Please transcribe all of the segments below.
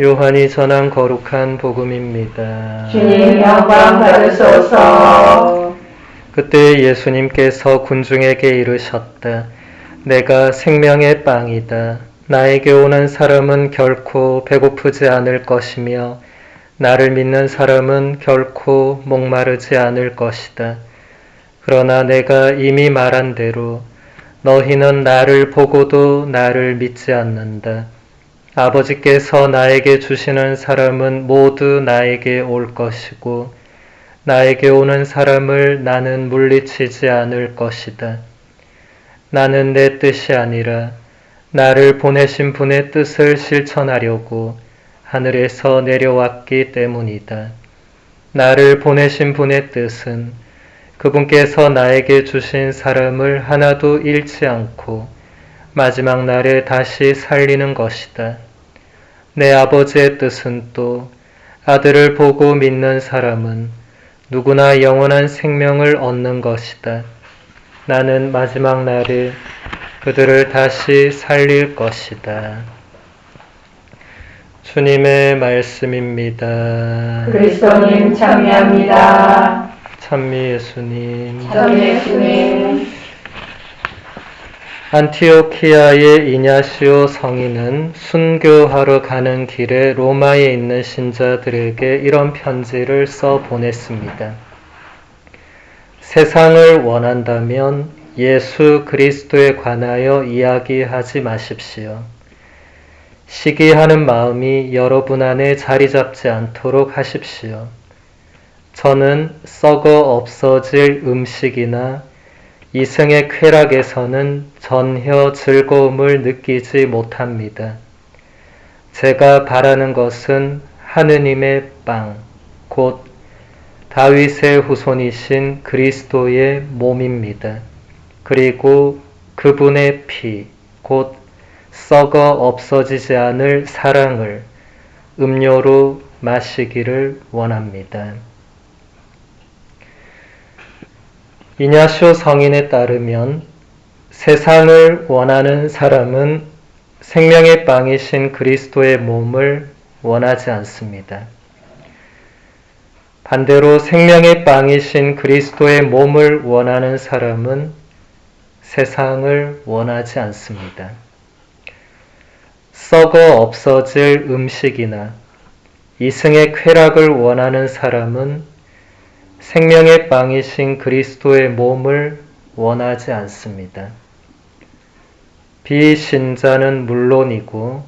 요한이 전한 거룩한 복음입니다. 주님 영광 받으소서 그때 예수님께서 군중에게 이르셨다. 내가 생명의 빵이다. 나에게 오는 사람은 결코 배고프지 않을 것이며 나를 믿는 사람은 결코 목마르지 않을 것이다. 그러나 내가 이미 말한 대로 너희는 나를 보고도 나를 믿지 않는다. 아버지께서 나에게 주시는 사람은 모두 나에게 올 것이고 나에게 오는 사람을 나는 물리치지 않을 것이다. 나는 내 뜻이 아니라 나를 보내신 분의 뜻을 실천하려고 하늘에서 내려왔기 때문이다. 나를 보내신 분의 뜻은 그분께서 나에게 주신 사람을 하나도 잃지 않고 마지막 날에 다시 살리는 것이다. 내 아버지의 뜻은 또 아들을 보고 믿는 사람은 누구나 영원한 생명을 얻는 것이다. 나는 마지막 날에 그들을 다시 살릴 것이다. 주님의 말씀입니다. 그리스도님 참여합니다 찬미 예수님. 참여 주님 안티오키아의 이냐시오 성인은 순교하러 가는 길에 로마에 있는 신자들에게 이런 편지를 써 보냈습니다. 세상을 원한다면 예수 그리스도에 관하여 이야기하지 마십시오. 시기하는 마음이 여러분 안에 자리 잡지 않도록 하십시오. 저는 썩어 없어질 음식이나 이승의 쾌락에서는 전혀 즐거움을 느끼지 못합니다. 제가 바라는 것은 하느님의 빵, 곧 다윗의 후손이신 그리스도의 몸입니다. 그리고 그분의 피, 곧 썩어 없어지지 않을 사랑을 음료로 마시기를 원합니다. 이냐쇼 성인에 따르면 세상을 원하는 사람은 생명의 빵이신 그리스도의 몸을 원하지 않습니다. 반대로 생명의 빵이신 그리스도의 몸을 원하는 사람은 세상을 원하지 않습니다. 썩어 없어질 음식이나 이승의 쾌락을 원하는 사람은 생명의 빵이신 그리스도의 몸을 원하지 않습니다. 비신자는 물론이고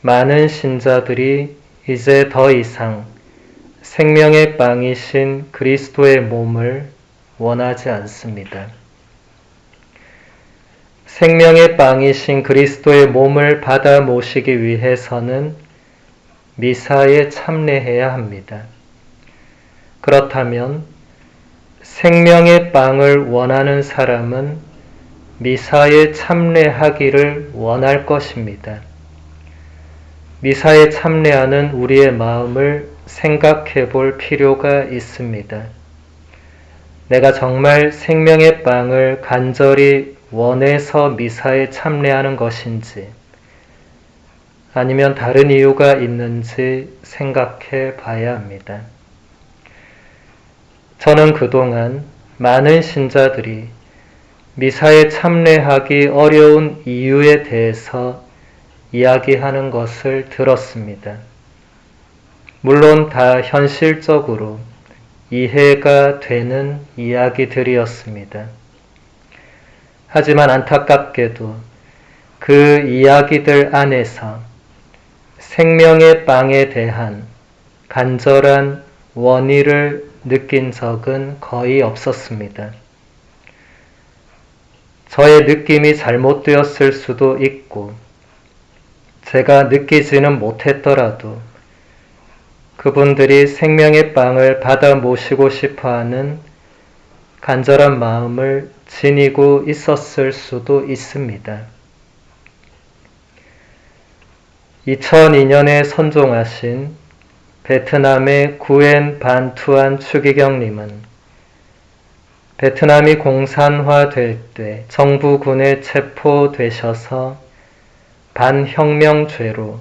많은 신자들이 이제 더 이상 생명의 빵이신 그리스도의 몸을 원하지 않습니다. 생명의 빵이신 그리스도의 몸을 받아 모시기 위해서는 미사에 참례해야 합니다. 그렇다면 생명의 빵을 원하는 사람은 미사에 참례하기를 원할 것입니다. 미사에 참례하는 우리의 마음을 생각해 볼 필요가 있습니다. 내가 정말 생명의 빵을 간절히 원해서 미사에 참례하는 것인지 아니면 다른 이유가 있는지 생각해 봐야 합니다. 저는 그동안 많은 신자들이 미사에 참례하기 어려운 이유에 대해서 이야기하는 것을 들었습니다. 물론 다 현실적으로 이해가 되는 이야기들이었습니다. 하지만 안타깝게도 그 이야기들 안에서 생명의 빵에 대한 간절한 원의를 느낀 적은 거의 없었습니다. 저의 느낌이 잘못되었을 수도 있고, 제가 느끼지는 못했더라도, 그분들이 생명의 빵을 받아 모시고 싶어 하는 간절한 마음을 지니고 있었을 수도 있습니다. 2002년에 선종하신 베트남의 구엔 반투안 추기경님은 베트남이 공산화될 때 정부군에 체포되셔서 반혁명죄로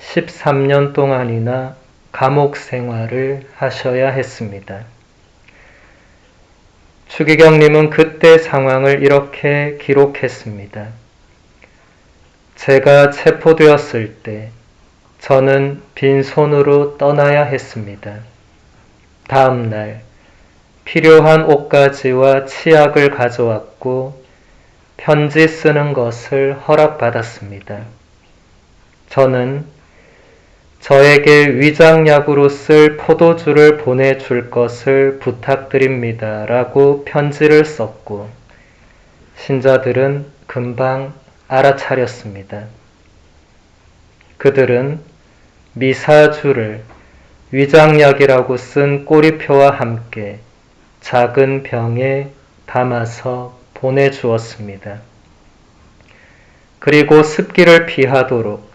13년 동안이나 감옥 생활을 하셔야 했습니다. 추기경님은 그때 상황을 이렇게 기록했습니다. 제가 체포되었을 때 저는 빈손으로 떠나야 했습니다. 다음 날 필요한 옷가지와 치약을 가져왔고 편지 쓰는 것을 허락받았습니다. 저는 저에게 위장약으로 쓸 포도주를 보내줄 것을 부탁드립니다. 라고 편지를 썼고, 신자들은 금방 알아차렸습니다. 그들은 미사주를 위장약이라고 쓴 꼬리표와 함께 작은 병에 담아서 보내주었습니다. 그리고 습기를 피하도록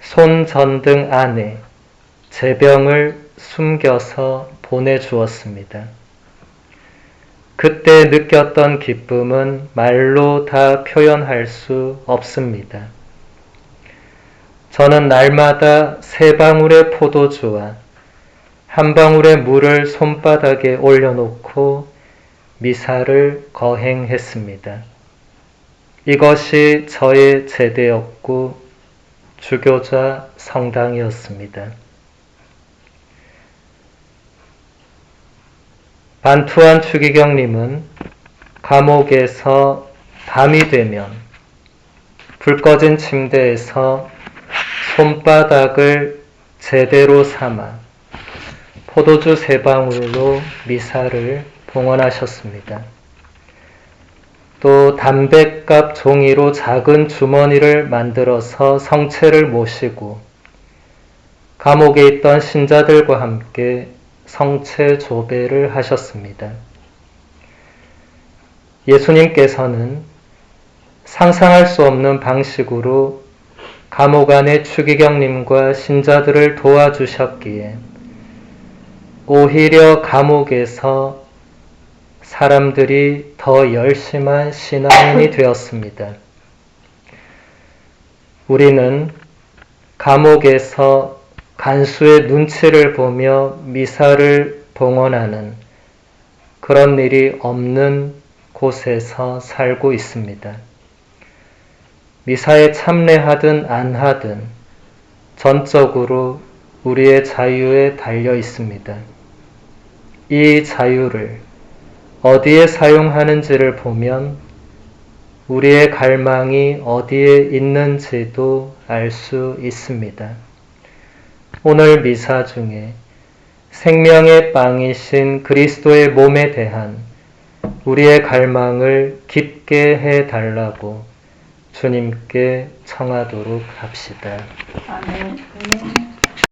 손전등 안에 제병을 숨겨서 보내주었습니다. 그때 느꼈던 기쁨은 말로 다 표현할 수 없습니다. 저는 날마다 세 방울의 포도주와 한 방울의 물을 손바닥에 올려놓고 미사를 거행했습니다. 이것이 저의 제대였고 주교자 성당이었습니다. 반투한 추기경님은 감옥에서 밤이 되면 불 꺼진 침대에서 손바닥을 제대로 삼아 포도주 세 방울로 미사를 봉헌하셨습니다. 또 담뱃갑 종이로 작은 주머니를 만들어서 성체를 모시고 감옥에 있던 신자들과 함께 성체 조배를 하셨습니다. 예수님께서는 상상할 수 없는 방식으로 감옥 안의 추기경님과 신자들을 도와주셨기에 오히려 감옥에서 사람들이 더 열심한 신앙인이 되었습니다. 우리는 감옥에서 간수의 눈치를 보며 미사를 봉헌하는 그런 일이 없는 곳에서 살고 있습니다. 미사에 참례하든 안 하든 전적으로 우리의 자유에 달려 있습니다. 이 자유를 어디에 사용하는지를 보면 우리의 갈망이 어디에 있는지도 알 수 있습니다. 오늘 미사 중에 생명의 빵이신 그리스도의 몸에 대한 우리의 갈망을 깊게 해 달라고 주님께 청하도록 합시다. 아멘.